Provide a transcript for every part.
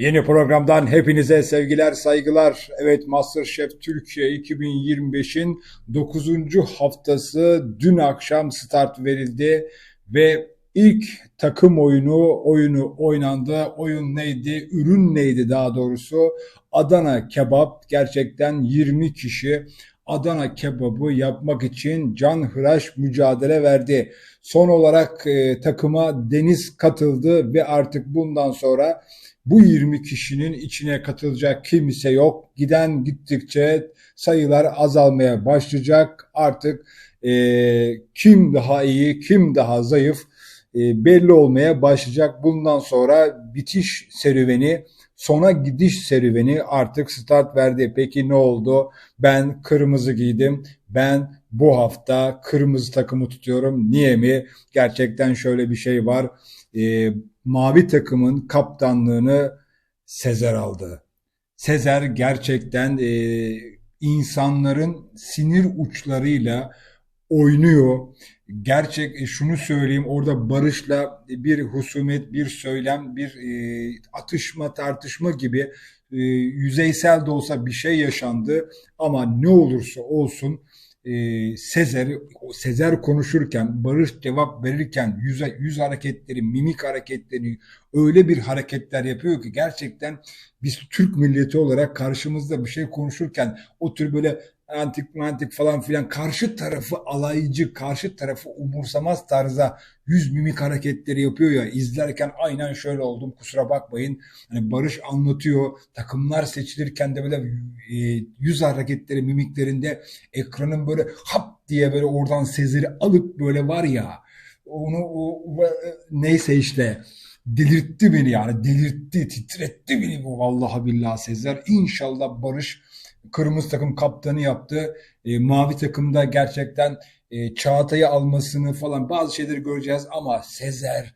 Yeni programdan hepinize sevgiler, saygılar. Evet Masterchef Türkiye 2025'in 9. haftası dün akşam start verildi ve ilk takım oyunu oyunu oynandı. Oyun neydi? Ürün neydi daha doğrusu? Adana kebap gerçekten 20 kişi Adana kebabı yapmak için can hıraş mücadele verdi. Son olarak e, takıma Deniz katıldı ve artık bundan sonra bu 20 kişinin içine katılacak kimse yok. Giden gittikçe sayılar azalmaya başlayacak. Artık e, kim daha iyi, kim daha zayıf e, belli olmaya başlayacak. Bundan sonra bitiş serüveni, sona gidiş serüveni artık start verdi. Peki ne oldu? Ben kırmızı giydim. Ben bu hafta kırmızı takımı tutuyorum. Niye mi? Gerçekten şöyle bir şey var. E, mavi takımın kaptanlığını Sezer aldı. Sezer gerçekten e, insanların sinir uçlarıyla oynuyor. Gerçek e, şunu söyleyeyim orada Barış'la bir husumet, bir söylem, bir e, atışma, tartışma gibi e, yüzeysel de olsa bir şey yaşandı. Ama ne olursa olsun e, Sezer Sezer konuşurken, Barış cevap verirken yüz, yüz hareketleri, mimik hareketleri öyle bir hareketler yapıyor ki gerçekten biz Türk milleti olarak karşımızda bir şey konuşurken o tür böyle antik mantik falan filan karşı tarafı alaycı, karşı tarafı umursamaz tarza yüz mimik hareketleri yapıyor ya izlerken aynen şöyle oldum kusura bakmayın. Hani Barış anlatıyor takımlar seçilirken de böyle e, yüz hareketleri mimiklerinde ekranın böyle hap diye böyle oradan Sezer'i alıp böyle var ya onu o, neyse işte delirtti beni yani delirtti titretti beni bu vallahi billahi Sezer. İnşallah Barış kırmızı takım kaptanı yaptı. E, mavi takımda gerçekten e, Çağatay'ı almasını falan bazı şeyleri göreceğiz ama Sezer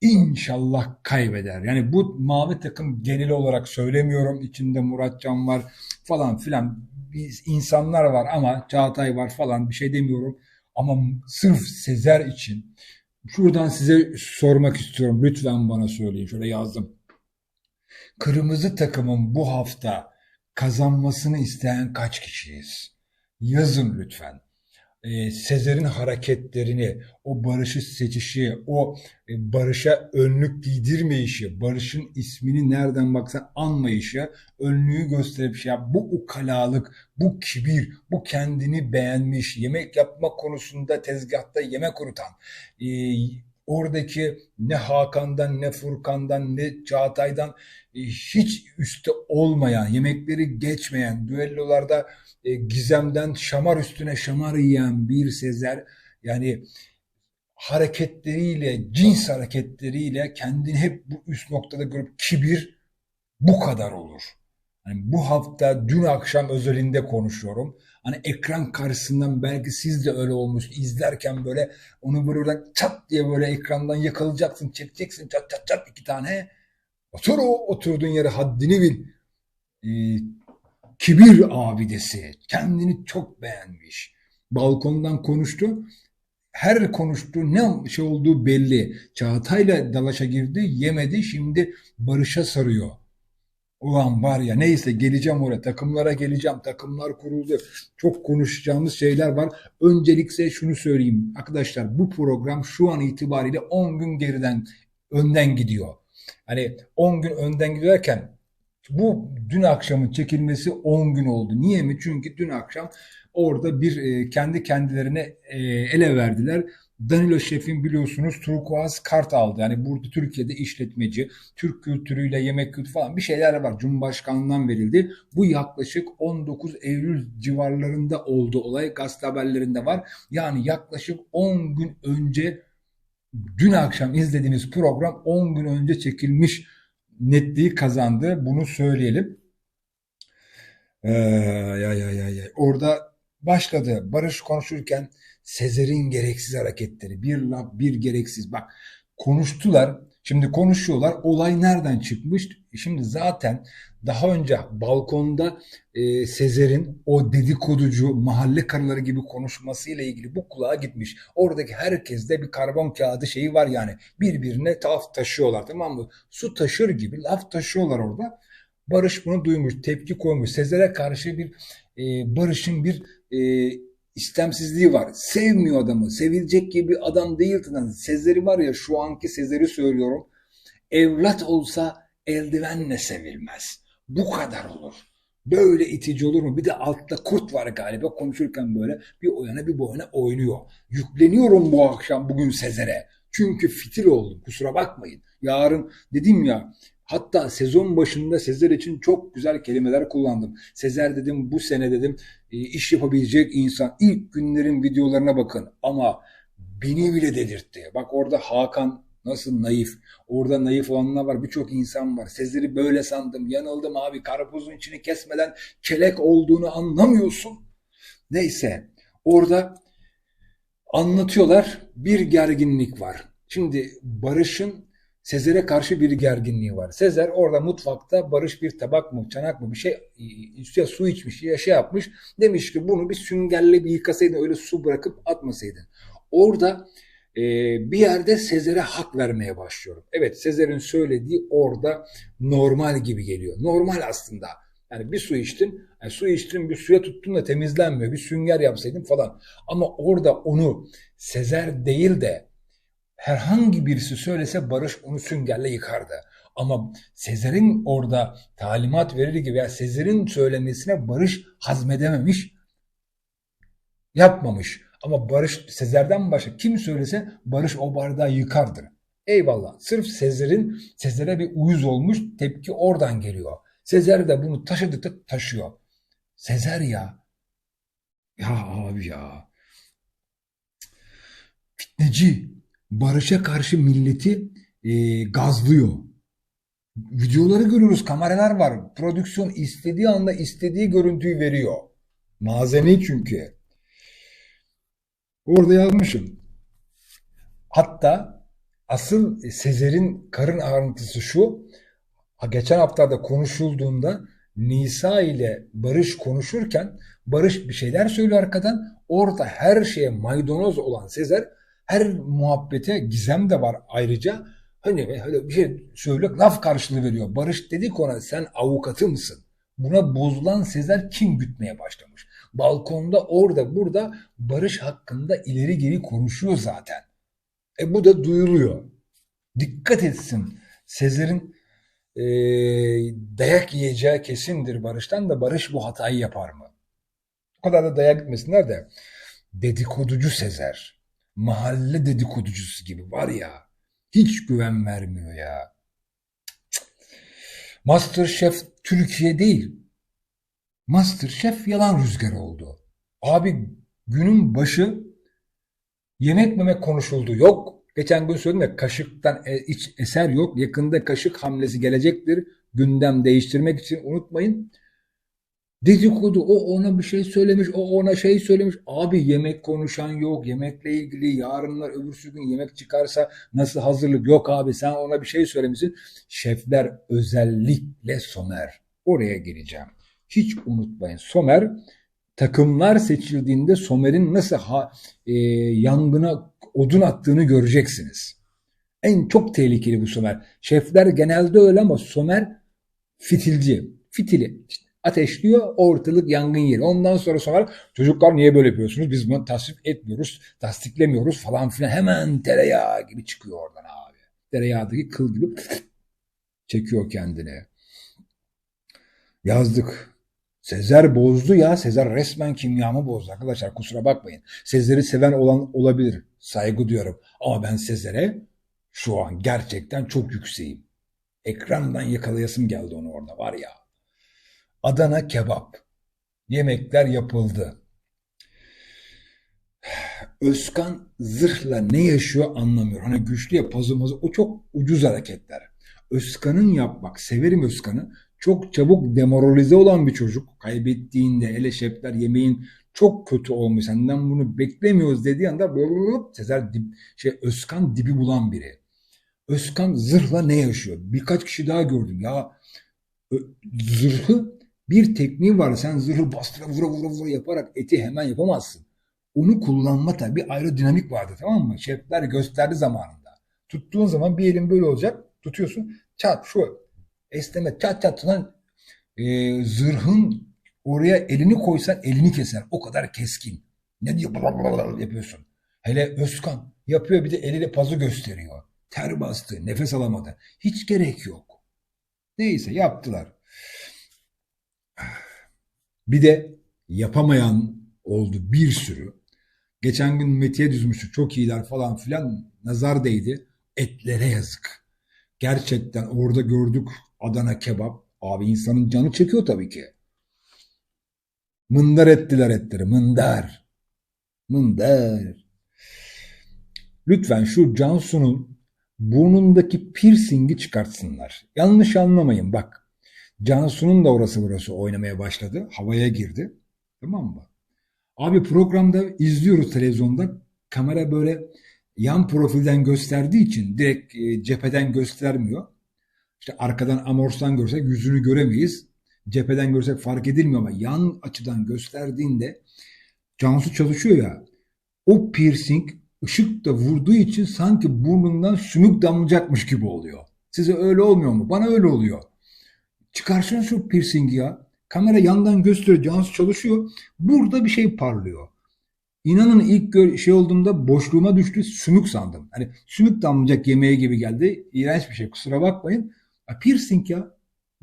inşallah kaybeder. Yani bu mavi takım genel olarak söylemiyorum. İçinde Muratcan var falan filan. Biz insanlar var ama Çağatay var falan bir şey demiyorum. Ama sırf Sezer için şuradan size sormak istiyorum. Lütfen bana söyleyin. Şöyle yazdım. Kırmızı takımın bu hafta kazanmasını isteyen kaç kişiyiz? Yazın lütfen. Ee, Sezer'in hareketlerini, o barışı seçişi, o e, barışa önlük giydirmeyişi, barışın ismini nereden baksan anmayışı, önlüğü gösterip şey bu ukalalık, bu kibir, bu kendini beğenmiş, yemek yapma konusunda tezgahta yemek kurutan, e, oradaki ne Hakan'dan ne Furkan'dan ne Çağatay'dan e, hiç üstte olmayan, yemekleri geçmeyen, düellolarda e, gizemden şamar üstüne şamar yiyen bir Sezer yani hareketleriyle, cins hareketleriyle kendini hep bu üst noktada görüp kibir bu kadar olur. Yani bu hafta dün akşam özelinde konuşuyorum. Hani ekran karşısından belki siz de öyle olmuş izlerken böyle onu böyle çat diye böyle ekrandan yakalayacaksın, çekeceksin çat çat çat iki tane. Otur o oturduğun yere haddini bil. Ee, kibir abidesi. Kendini çok beğenmiş. Balkondan konuştu. Her konuştuğu ne şey olduğu belli. Çağatay'la dalaşa girdi, yemedi. Şimdi Barış'a sarıyor. Ulan var ya neyse geleceğim oraya takımlara geleceğim takımlar kuruldu çok konuşacağımız şeyler var. Öncelikle şunu söyleyeyim arkadaşlar bu program şu an itibariyle 10 gün geriden önden gidiyor. Hani 10 gün önden giderken bu dün akşamın çekilmesi 10 gün oldu. Niye mi? Çünkü dün akşam orada bir e, kendi kendilerine e, ele verdiler. Danilo Şef'in biliyorsunuz turkuaz kart aldı. Yani burada Türkiye'de işletmeci, Türk kültürüyle yemek kültürü falan bir şeyler var. Cumhurbaşkanlığından verildi. Bu yaklaşık 19 Eylül civarlarında oldu olay. Gazete haberlerinde var. Yani yaklaşık 10 gün önce dün akşam izlediğiniz program 10 gün önce çekilmiş netliği kazandı. Bunu söyleyelim. Ee, ya ya ya ya. Orada başladı. Barış konuşurken Sezer'in gereksiz hareketleri. Bir laf bir gereksiz. Bak konuştular. Şimdi konuşuyorlar. Olay nereden çıkmış? Şimdi zaten daha önce balkonda e, Sezer'in o dedikoducu mahalle karıları gibi konuşmasıyla ilgili bu kulağa gitmiş. Oradaki herkes de bir karbon kağıdı şeyi var yani. Birbirine taf taşıyorlar tamam mı? Su taşır gibi laf taşıyorlar orada. Barış bunu duymuş, tepki koymuş. Sezer'e karşı bir e, Barış'ın bir e, istemsizliği var. Sevmiyor adamı. Sevilecek gibi adam değil. Sezer'i var ya şu anki Sezer'i söylüyorum. Evlat olsa eldivenle sevilmez. Bu kadar olur. Böyle itici olur mu? Bir de altta kurt var galiba konuşurken böyle bir o bir bu oynuyor. Yükleniyorum bu akşam bugün Sezer'e. Çünkü fitil oldum kusura bakmayın. Yarın dedim ya hatta sezon başında Sezer için çok güzel kelimeler kullandım. Sezer dedim bu sene dedim e, iş yapabilecek insan. İlk günlerin videolarına bakın ama beni bile delirtti. Bak orada Hakan Nasıl naif? Orada naif olanlar var. Birçok insan var. Sezer'i böyle sandım. Yanıldım abi. Karpuzun içini kesmeden kelek olduğunu anlamıyorsun. Neyse. Orada anlatıyorlar. Bir gerginlik var. Şimdi Barış'ın Sezer'e karşı bir gerginliği var. Sezer orada mutfakta Barış bir tabak mı çanak mı bir şey üstüne su içmiş ya şey yapmış. Demiş ki bunu bir süngerle bir yıkasaydın öyle su bırakıp atmasaydın. Orada e, bir yerde Sezer'e hak vermeye başlıyorum. Evet Sezer'in söylediği orada normal gibi geliyor. Normal aslında. Yani bir su içtin, yani su içtin bir suya tuttun da temizlenmiyor. Bir sünger yapsaydın falan. Ama orada onu Sezer değil de herhangi birisi söylese Barış onu süngerle yıkardı. Ama Sezer'in orada talimat verir gibi yani Sezer'in söylemesine Barış hazmedememiş, yapmamış. Ama Barış Sezer'den başka kim söylese Barış o bardağı yıkardır. Eyvallah. Sırf Sezer'in Sezer'e bir uyuz olmuş tepki oradan geliyor. Sezer de bunu taşıdıkça taşıyor. Sezer ya. Ya abi ya. Fitneci. Barış'a karşı milleti e, gazlıyor. Videoları görüyoruz. Kameralar var. Prodüksiyon istediği anda istediği görüntüyü veriyor. Malzeme çünkü. Orada yazmışım. Hatta asıl Sezer'in karın ağrıntısı şu. Geçen haftada konuşulduğunda Nisa ile Barış konuşurken Barış bir şeyler söylüyor arkadan. Orada her şeye maydanoz olan Sezer her muhabbete gizem de var ayrıca. Hani öyle bir şey söylüyor laf karşılığı veriyor. Barış dedi ki ona sen avukatı mısın? Buna bozulan Sezer kim gütmeye başlamış? balkonda orada burada barış hakkında ileri geri konuşuyor zaten. E bu da duyuluyor. Dikkat etsin. Sezer'in e, dayak yiyeceği kesindir Barış'tan da Barış bu hatayı yapar mı? O kadar da dayak gitmesinler de dedikoducu Sezer. Mahalle dedikoducusu gibi var ya hiç güven vermiyor ya. Masterchef Türkiye değil. Masterchef yalan rüzgar oldu. Abi günün başı yemek memek konuşuldu. Yok. Geçen gün söyledim ya kaşıktan e, hiç eser yok. Yakında kaşık hamlesi gelecektir. Gündem değiştirmek için unutmayın. Dedikodu o ona bir şey söylemiş, o ona şey söylemiş. Abi yemek konuşan yok, yemekle ilgili yarınlar öbürsü gün yemek çıkarsa nasıl hazırlık yok abi sen ona bir şey söylemişsin. Şefler özellikle Somer. Oraya gireceğim. Hiç unutmayın. Somer takımlar seçildiğinde Somer'in nasıl ha, e, yangına odun attığını göreceksiniz. En çok tehlikeli bu Somer. Şefler genelde öyle ama Somer fitilci. Fitili. Ateşliyor ortalık yangın yeri. Ondan sonra Somer çocuklar niye böyle yapıyorsunuz? Biz bunu tasvip etmiyoruz, tasdiklemiyoruz falan filan. Hemen tereyağı gibi çıkıyor oradan abi. Tereyağdaki kıl gibi çekiyor kendini. Yazdık. Sezer bozdu ya. Sezer resmen kimyamı bozdu arkadaşlar. Kusura bakmayın. Sezer'i seven olan olabilir. Saygı duyuyorum. Ama ben Sezer'e şu an gerçekten çok yükseğim. Ekrandan yakalayasım geldi onu orada var ya. Adana kebap. Yemekler yapıldı. Özkan zırhla ne yaşıyor anlamıyor. Hani güçlü ya pazımızı o çok ucuz hareketler. Özkan'ın yapmak, severim Özkan'ı çok çabuk demoralize olan bir çocuk kaybettiğinde hele şefler yemeğin çok kötü olmuş senden bunu beklemiyoruz dediği anda böyle Sezer dip, şey Özkan dibi bulan biri. Özkan zırhla ne yaşıyor? Birkaç kişi daha gördüm. Ya zırhı bir tekniği var. Sen zırhı bastıra vura vura vura yaparak eti hemen yapamazsın. Onu kullanma tabii bir aerodinamik vardı tamam mı? Şefler gösterdi zamanında. Tuttuğun zaman bir elin böyle olacak. Tutuyorsun. Çat şu esneme çat çat lan e, zırhın oraya elini koysan elini keser. O kadar keskin. Ne diyor yapıyorsun. Hele Özkan yapıyor bir de eliyle pazı gösteriyor. Ter bastı, nefes alamadı. Hiç gerek yok. Neyse yaptılar. Bir de yapamayan oldu bir sürü. Geçen gün Metiye düzmüştü. Çok iyiler falan filan. Nazar değdi. Etlere yazık. Gerçekten orada gördük Adana kebap. Abi insanın canı çekiyor tabii ki. Mındar ettiler etleri. Mındar. Mındar. Lütfen şu Cansu'nun burnundaki piercingi çıkartsınlar. Yanlış anlamayın bak. Cansu'nun da orası burası oynamaya başladı. Havaya girdi. Tamam mı? Abi programda izliyoruz televizyonda. Kamera böyle yan profilden gösterdiği için direkt e, cepheden göstermiyor. İşte arkadan amorstan görsek yüzünü göremeyiz. Cepheden görsek fark edilmiyor ama yan açıdan gösterdiğinde Cansu çalışıyor ya. O piercing ışık da vurduğu için sanki burnundan sümük damlayacakmış gibi oluyor. Size öyle olmuyor mu? Bana öyle oluyor. Çıkarsın şu piercingi ya. Kamera yandan gösteriyor. Cansu çalışıyor. Burada bir şey parlıyor. İnanın ilk şey olduğunda boşluğuma düştü. Sümük sandım. Hani sümük damlayacak yemeğe gibi geldi. İğrenç bir şey. Kusura bakmayın. Ya piercing ya.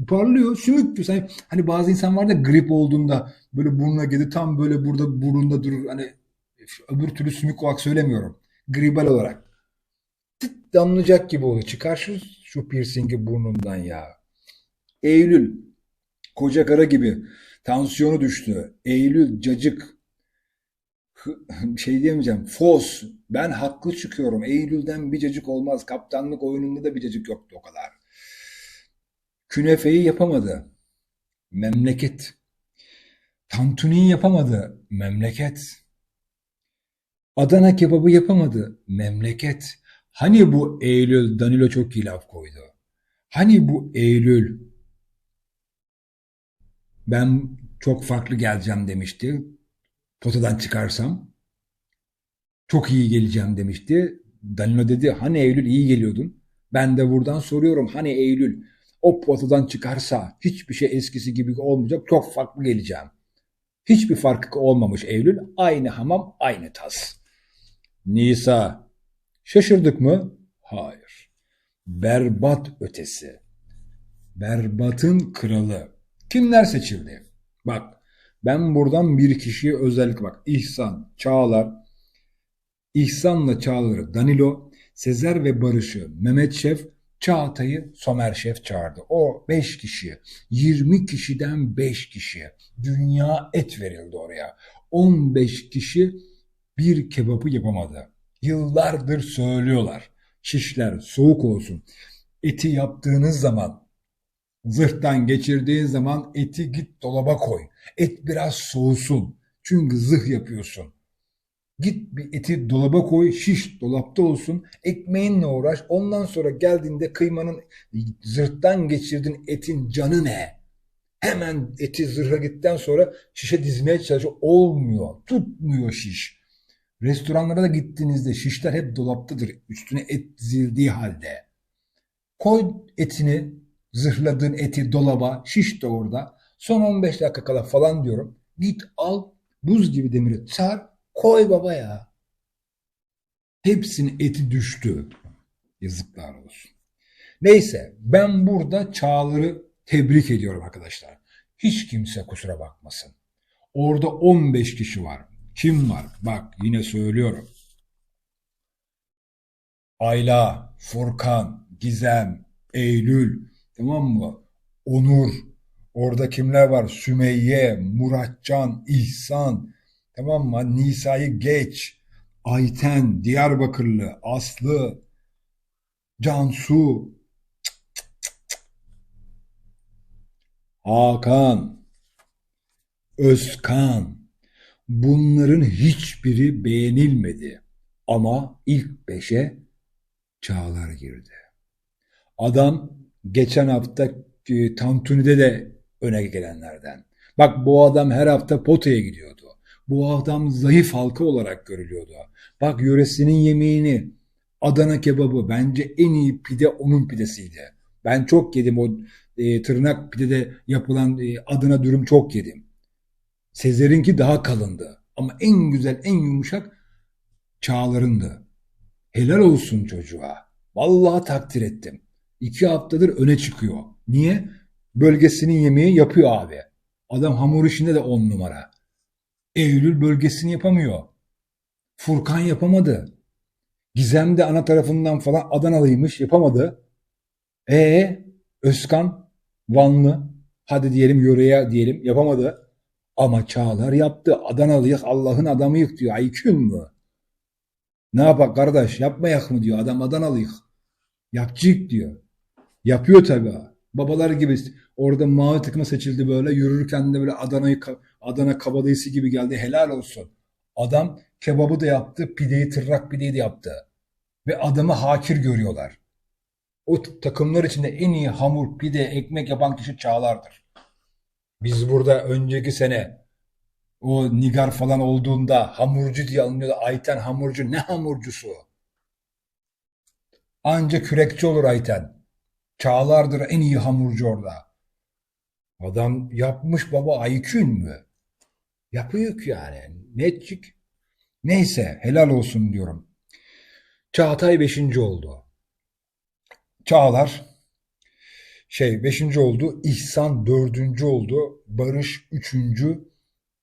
Parlıyor. Sümük. Hani, hani bazı insan var da grip olduğunda böyle burnuna gelir tam böyle burada burnunda durur. Hani öbür türlü sümük olarak söylemiyorum. Gribal olarak. Tıt damlayacak gibi oluyor. Çıkar şu, şu piercingi burnundan ya. Eylül. Koca kara gibi. Tansiyonu düştü. Eylül cacık. Şey diyemeyeceğim. Fos. Ben haklı çıkıyorum. Eylül'den bir cacık olmaz. Kaptanlık oyununda da bir cacık yoktu o kadar. Künefeyi yapamadı. Memleket. Tantuniyi yapamadı. Memleket. Adana kebabı yapamadı. Memleket. Hani bu Eylül Danilo çok iyi laf koydu. Hani bu Eylül ben çok farklı geleceğim demişti. Potadan çıkarsam. Çok iyi geleceğim demişti. Danilo dedi hani Eylül iyi geliyordun. Ben de buradan soruyorum hani Eylül o potadan çıkarsa hiçbir şey eskisi gibi olmayacak çok farklı geleceğim. Hiçbir farkı olmamış Eylül. Aynı hamam aynı tas. Nisa. Şaşırdık mı? Hayır. Berbat ötesi. Berbatın kralı. Kimler seçildi? Bak ben buradan bir kişiye özellikle bak İhsan, Çağlar, İhsan'la Çağlar'ı Danilo, Sezer ve Barış'ı Mehmet Şef, Çağatay'ı Somer Şef çağırdı. O 5 kişi, 20 kişiden 5 kişi. Dünya et verildi oraya. 15 kişi bir kebabı yapamadı. Yıllardır söylüyorlar. Şişler soğuk olsun. Eti yaptığınız zaman Zırhtan geçirdiğin zaman eti git dolaba koy. Et biraz soğusun. Çünkü zırh yapıyorsun. Git bir eti dolaba koy, şiş dolapta olsun. Ekmeğinle uğraş. Ondan sonra geldiğinde kıymanın zırhtan geçirdiğin etin canı ne? Hemen eti zırha gittikten sonra şişe dizmeye çalışıyor. Olmuyor. Tutmuyor şiş. Restoranlara da gittiğinizde şişler hep dolaptadır. Üstüne et dizildiği halde. Koy etini Zırhladığın eti dolaba, şiş de orada. Son 15 dakika kala falan diyorum. Git al buz gibi demiri sar koy baba ya. Hepsinin eti düştü. Yazıklar olsun. Neyse ben burada Çağlar'ı tebrik ediyorum arkadaşlar. Hiç kimse kusura bakmasın. Orada 15 kişi var. Kim var? Bak yine söylüyorum. Ayla, Furkan, Gizem, Eylül, Tamam mı? Onur. Orada kimler var? Sümeyye, Muratcan, İhsan. Tamam mı? Nisa'yı geç. Ayten, Diyarbakırlı, Aslı, Cansu, Hakan, Özkan. Bunların hiçbiri beğenilmedi. Ama ilk beşe Çağlar girdi. Adam geçen hafta e, Tantuni'de de öne gelenlerden. Bak bu adam her hafta potaya gidiyordu. Bu adam zayıf halka olarak görülüyordu. Bak yöresinin yemeğini Adana kebabı bence en iyi pide onun pidesiydi. Ben çok yedim o e, tırnak pidede yapılan e, Adana dürüm çok yedim. Sezer'inki daha kalındı. Ama en güzel, en yumuşak Çağlar'ındı. Helal olsun çocuğa. Vallahi takdir ettim. İki haftadır öne çıkıyor. Niye? Bölgesinin yemeği yapıyor abi. Adam hamur işinde de on numara. Eylül bölgesini yapamıyor. Furkan yapamadı. Gizem de ana tarafından falan Adanalıymış yapamadı. E Özkan Vanlı hadi diyelim yöreye diyelim yapamadı. Ama Çağlar yaptı. Adanalıyık Allah'ın adamıyık diyor. Aykün mü? Ne yapak kardeş yapmayak mı diyor. Adam Adanalıyık. Yapacak diyor. Yapıyor tabii. Babalar gibi orada mavi takıma seçildi böyle yürürken de böyle Adana'yı Adana kabadayısı gibi geldi. Helal olsun. Adam kebabı da yaptı, pideyi tırrak pideyi de yaptı. Ve adamı hakir görüyorlar. O takımlar içinde en iyi hamur, pide, ekmek yapan kişi Çağlar'dır. Biz burada önceki sene o Nigar falan olduğunda hamurcu diye alınıyordu. Ayten hamurcu. Ne hamurcusu? Anca kürekçi olur Ayten. Çağlardır en iyi hamurcu orada. Adam yapmış baba Aykün mü? Yapıyor yani. Netçik. Neyse helal olsun diyorum. Çağatay 5. oldu. Çağlar şey 5. oldu. İhsan 4. oldu. Barış 3.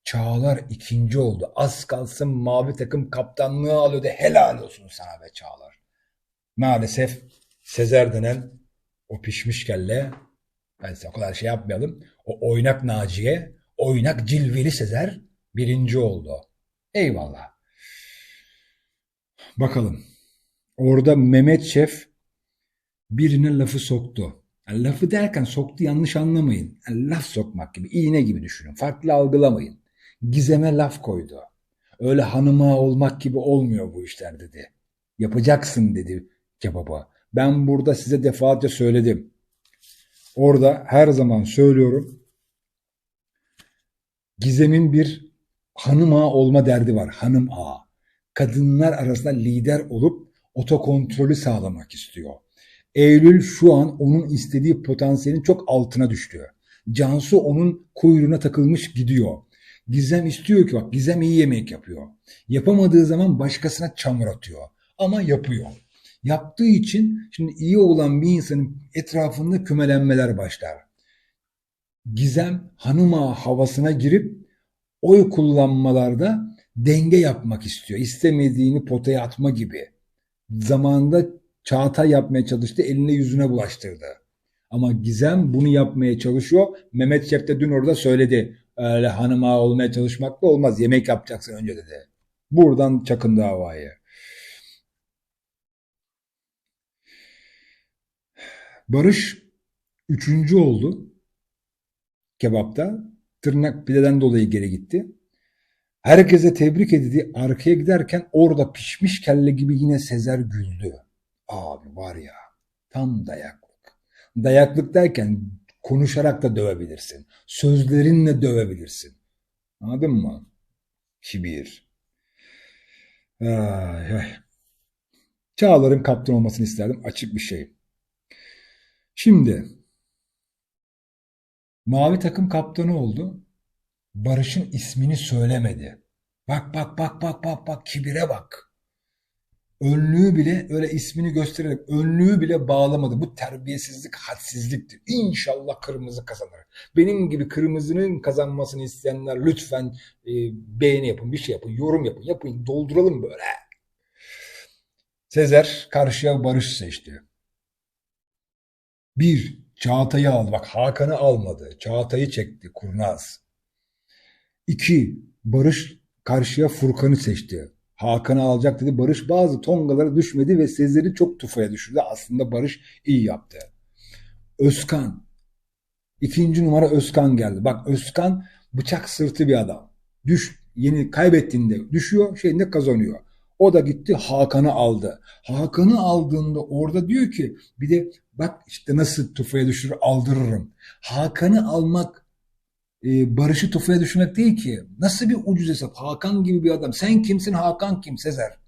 Çağlar 2. oldu. Az kalsın mavi takım kaptanlığı alıyordu. Helal olsun sana be Çağlar. Maalesef Sezer denen o pişmiş kelle size o kadar şey yapmayalım. O oynak Naciye, oynak cilveli Sezer birinci oldu. Eyvallah. Bakalım. Orada Mehmet Şef birine lafı soktu. Yani lafı derken soktu yanlış anlamayın. Yani laf sokmak gibi, iğne gibi düşünün. Farklı algılamayın. Gizeme laf koydu. Öyle hanıma olmak gibi olmuyor bu işler dedi. Yapacaksın dedi kebaba. Ben burada size defaatçe söyledim. Orada her zaman söylüyorum. Gizem'in bir hanım ağa olma derdi var. Hanım ağa. Kadınlar arasında lider olup otokontrolü sağlamak istiyor. Eylül şu an onun istediği potansiyelin çok altına düştü. Cansu onun kuyruğuna takılmış gidiyor. Gizem istiyor ki bak Gizem iyi yemek yapıyor. Yapamadığı zaman başkasına çamur atıyor. Ama yapıyor. Yaptığı için şimdi iyi olan bir insanın etrafında kümelenmeler başlar. Gizem hanıma havasına girip oy kullanmalarda denge yapmak istiyor. İstemediğini potaya atma gibi. Zamanında Çağatay yapmaya çalıştı, eline yüzüne bulaştırdı. Ama Gizem bunu yapmaya çalışıyor. Mehmet Şef de dün orada söyledi. Öyle hanıma olmaya çalışmakla olmaz. Yemek yapacaksın önce dedi. Buradan çakın davayı. Barış üçüncü oldu kebapta. Tırnak pideden dolayı geri gitti. Herkese tebrik edildi. Arkaya giderken orada pişmiş kelle gibi yine Sezer güldü. Abi var ya tam dayaklık. Dayaklık derken konuşarak da dövebilirsin. Sözlerinle dövebilirsin. Anladın mı? Kibir. Ay, ay. Çağlar'ın kaptan olmasını isterdim. Açık bir şey. Şimdi mavi takım kaptanı oldu. Barış'ın ismini söylemedi. Bak bak bak bak bak bak kibire bak. Önlüğü bile öyle ismini göstererek önlüğü bile bağlamadı. Bu terbiyesizlik, hadsizliktir. İnşallah kırmızı kazanır. Benim gibi kırmızının kazanmasını isteyenler lütfen e, beğeni yapın, bir şey yapın, yorum yapın, yapın, dolduralım böyle. Sezer karşıya Barış seçti. Bir, Çağatay'ı aldı. Bak Hakan'ı almadı. Çağatay'ı çekti kurnaz. İki, Barış karşıya Furkan'ı seçti. Hakan'ı alacak dedi. Barış bazı tongalara düşmedi ve Sezer'i çok tufaya düşürdü. Aslında Barış iyi yaptı. Özkan. İkinci numara Özkan geldi. Bak Özkan bıçak sırtı bir adam. Düş, yeni kaybettiğinde düşüyor, şeyinde kazanıyor. O da gitti Hakan'ı aldı. Hakan'ı aldığında orada diyor ki bir de Bak işte nasıl tufaya düşürür aldırırım. Hakan'ı almak e, Barış'ı tufaya düşürmek değil ki. Nasıl bir ucuz hesap? Hakan gibi bir adam. Sen kimsin Hakan kim Sezer?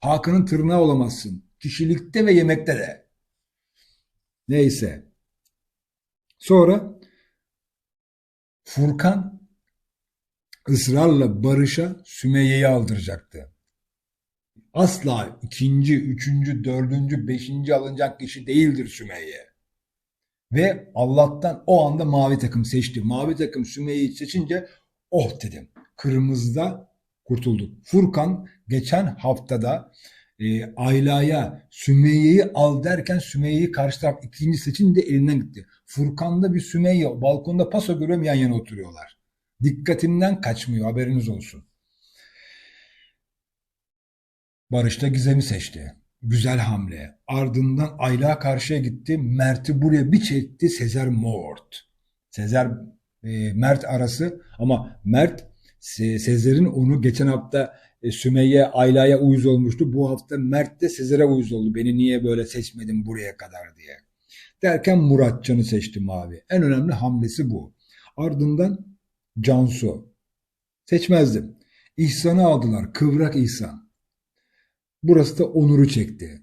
Hakan'ın tırnağı olamazsın. Kişilikte ve yemekte de. Neyse. Sonra Furkan ısrarla Barış'a Sümeyye'yi aldıracaktı. Asla ikinci, üçüncü, dördüncü, beşinci alınacak kişi değildir Sümeyye. Ve Allah'tan o anda mavi takım seçti. Mavi takım Sümeyye'yi seçince oh dedim. Kırmızıda kurtulduk. Furkan geçen haftada e, Ayla'ya Sümeyye'yi al derken Sümeyye'yi karşı taraf ikinci seçince elinden gitti. Furkan'da bir Sümeyye balkonda paso görüyorum yan yana oturuyorlar. Dikkatimden kaçmıyor haberiniz olsun. Barış da Gizem'i seçti. Güzel hamle. Ardından Ayla karşıya gitti. Mert'i buraya bir çekti Sezer Mort. Sezer e, Mert arası ama Mert Sezer'in onu geçen hafta e, Sümeyye Ayla'ya uyuz olmuştu. Bu hafta Mert de Sezer'e uyuz oldu. Beni niye böyle seçmedin buraya kadar diye. Derken Muratcan'ı seçti Mavi. En önemli hamlesi bu. Ardından Cansu. Seçmezdim. İhsan'ı aldılar. Kıvrak İhsan. Burası da Onur'u çekti.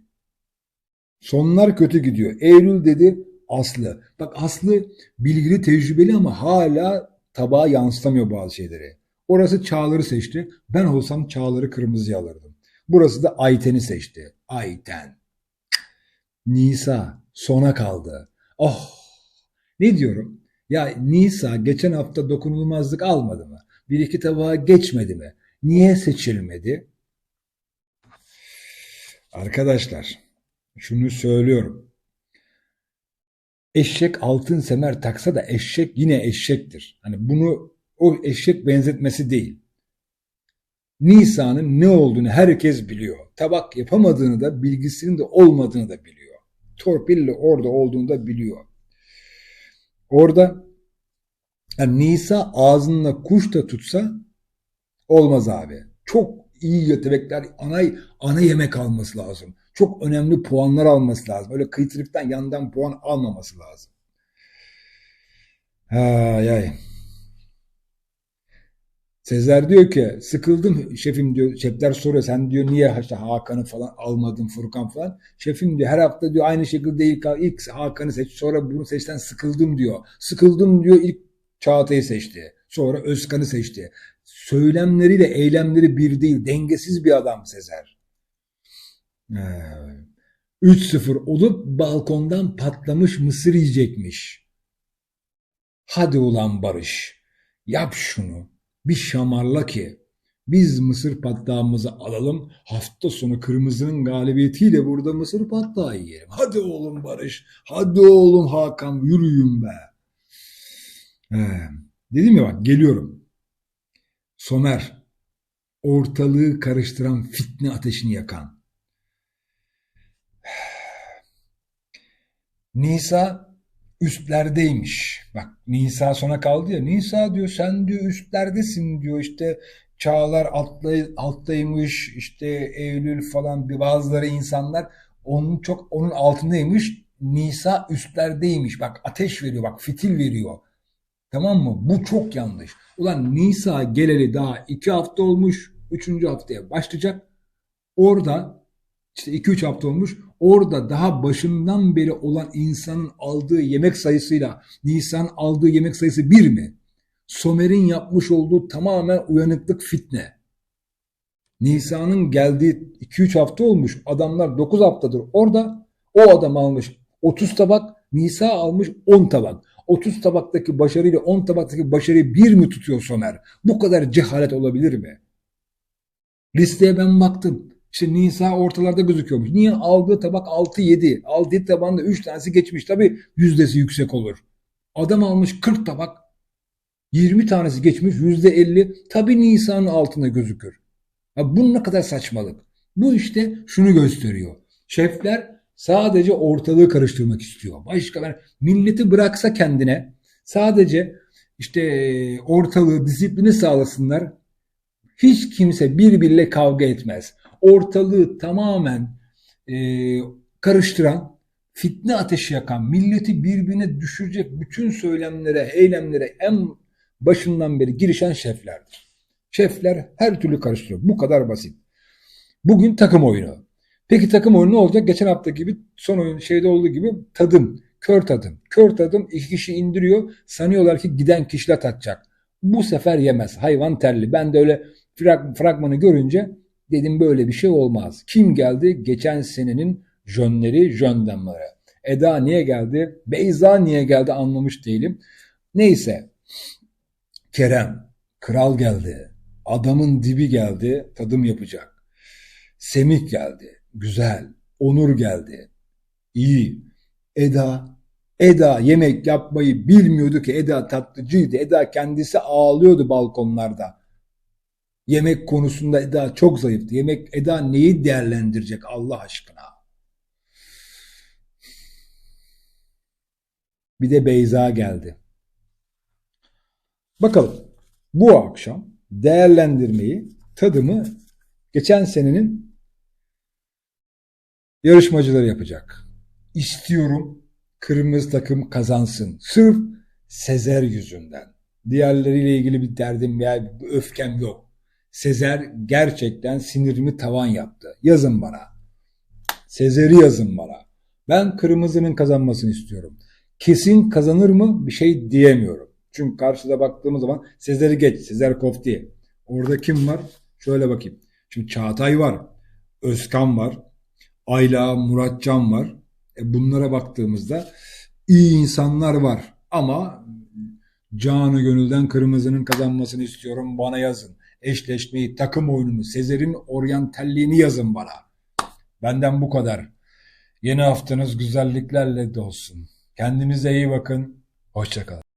Sonlar kötü gidiyor. Eylül dedi Aslı. Bak Aslı bilgili tecrübeli ama hala tabağa yansıtamıyor bazı şeyleri. Orası Çağlar'ı seçti. Ben olsam Çağlar'ı kırmızıya alırdım. Burası da Ayten'i seçti. Ayten. Nisa sona kaldı. Oh ne diyorum? Ya Nisa geçen hafta dokunulmazlık almadı mı? Bir iki tabağa geçmedi mi? Niye seçilmedi? Arkadaşlar şunu söylüyorum. Eşek altın semer taksa da eşek yine eşektir. Hani bunu o eşek benzetmesi değil. Nisa'nın ne olduğunu herkes biliyor. Tabak yapamadığını da bilgisinin de olmadığını da biliyor. Torpille orada olduğunu da biliyor. Orada yani Nisa ağzında kuş da tutsa olmaz abi. Çok iyi yetenekler ana, ana yemek alması lazım. Çok önemli puanlar alması lazım. Öyle kıytırıktan yandan puan almaması lazım. Ay ay. Sezer diyor ki sıkıldım şefim diyor. Şefler soruyor sen diyor niye işte Hakan'ı falan almadın Furkan falan. Şefim diyor her hafta diyor aynı şekilde ilk, ilk Hakan'ı seç sonra bunu seçten sıkıldım diyor. Sıkıldım diyor ilk Çağatay'ı seçti. Sonra Özkan'ı seçti. Söylemleriyle eylemleri bir değil. Dengesiz bir adam Sezer. Ee, 3-0 olup balkondan patlamış mısır yiyecekmiş. Hadi ulan Barış. Yap şunu bir şamarla ki biz mısır patlağımızı alalım hafta sonu kırmızının galibiyetiyle burada mısır patlağı yiyelim. Hadi oğlum Barış, hadi oğlum Hakan yürüyün be. Ee, dedim ya bak geliyorum. Somer, ortalığı karıştıran fitne ateşini yakan. Nisa üstlerdeymiş. Bak Nisa sona kaldı ya. Nisa diyor sen diyor üstlerdesin diyor işte çağlar altlay, alttaymış işte Eylül falan bir bazıları insanlar onun çok onun altındaymış. Nisa üstlerdeymiş. Bak ateş veriyor bak fitil veriyor. Tamam mı? Bu çok yanlış. Ulan Nisa geleli daha iki hafta olmuş. Üçüncü haftaya başlayacak. Orada işte iki üç hafta olmuş. Orada daha başından beri olan insanın aldığı yemek sayısıyla Nisan aldığı yemek sayısı bir mi? Somer'in yapmış olduğu tamamen uyanıklık fitne. Nisan'ın geldiği 2-3 hafta olmuş. Adamlar 9 haftadır orada. O adam almış 30 tabak. Nisa almış 10 tabak. 30 tabaktaki başarıyla 10 tabaktaki başarıyı bir mi tutuyor Somer? Bu kadar cehalet olabilir mi? Listeye ben baktım. İşte Nisa ortalarda gözüküyormuş. Niye aldığı tabak 6-7? Aldığı tabanda 3 tanesi geçmiş. Tabi yüzdesi yüksek olur. Adam almış 40 tabak. 20 tanesi geçmiş %50. Tabi Nisa'nın altında gözükür. Ya bu ne kadar saçmalık. Bu işte şunu gösteriyor. Şefler sadece ortalığı karıştırmak istiyor. Başka ben milleti bıraksa kendine sadece işte ortalığı disiplini sağlasınlar. Hiç kimse birbiriyle kavga etmez ortalığı tamamen e, karıştıran, fitne ateşi yakan, milleti birbirine düşürecek bütün söylemlere, eylemlere en başından beri girişen şeflerdir. Şefler her türlü karıştırıyor. Bu kadar basit. Bugün takım oyunu. Peki takım oyunu ne olacak? Geçen hafta gibi son oyun şeyde olduğu gibi tadım. Kör tadım. Kör tadım iki kişi indiriyor. Sanıyorlar ki giden kişiler tatacak. Bu sefer yemez. Hayvan terli. Ben de öyle frag- fragmanı görünce dedim böyle bir şey olmaz. Kim geldi? Geçen senenin jönleri, jöndemleri. Eda niye geldi? Beyza niye geldi anlamış değilim. Neyse. Kerem, kral geldi. Adamın dibi geldi. Tadım yapacak. Semih geldi. Güzel. Onur geldi. İyi. Eda. Eda yemek yapmayı bilmiyordu ki. Eda tatlıcıydı. Eda kendisi ağlıyordu balkonlarda. Yemek konusunda Eda çok zayıftı. Yemek Eda neyi değerlendirecek Allah aşkına? Bir de Beyza geldi. Bakalım bu akşam değerlendirmeyi, tadımı geçen senenin yarışmacıları yapacak. İstiyorum kırmızı takım kazansın. Sırf Sezer yüzünden. Diğerleriyle ilgili bir derdim veya bir öfkem yok. Sezer gerçekten sinirimi tavan yaptı. Yazın bana. Sezer'i yazın bana. Ben kırmızının kazanmasını istiyorum. Kesin kazanır mı bir şey diyemiyorum. Çünkü karşıda baktığımız zaman Sezer'i geç. Sezer Kofti. Orada kim var? Şöyle bakayım. Şimdi Çağatay var. Özkan var. Ayla, Muratcan var. E bunlara baktığımızda iyi insanlar var. Ama canı gönülden kırmızının kazanmasını istiyorum. Bana yazın. Eşleşmeyi, takım oyununu, Sezer'in oryantalliğini yazın bana. Benden bu kadar. Yeni haftanız güzelliklerle dolsun. Kendinize iyi bakın. Hoşçakalın.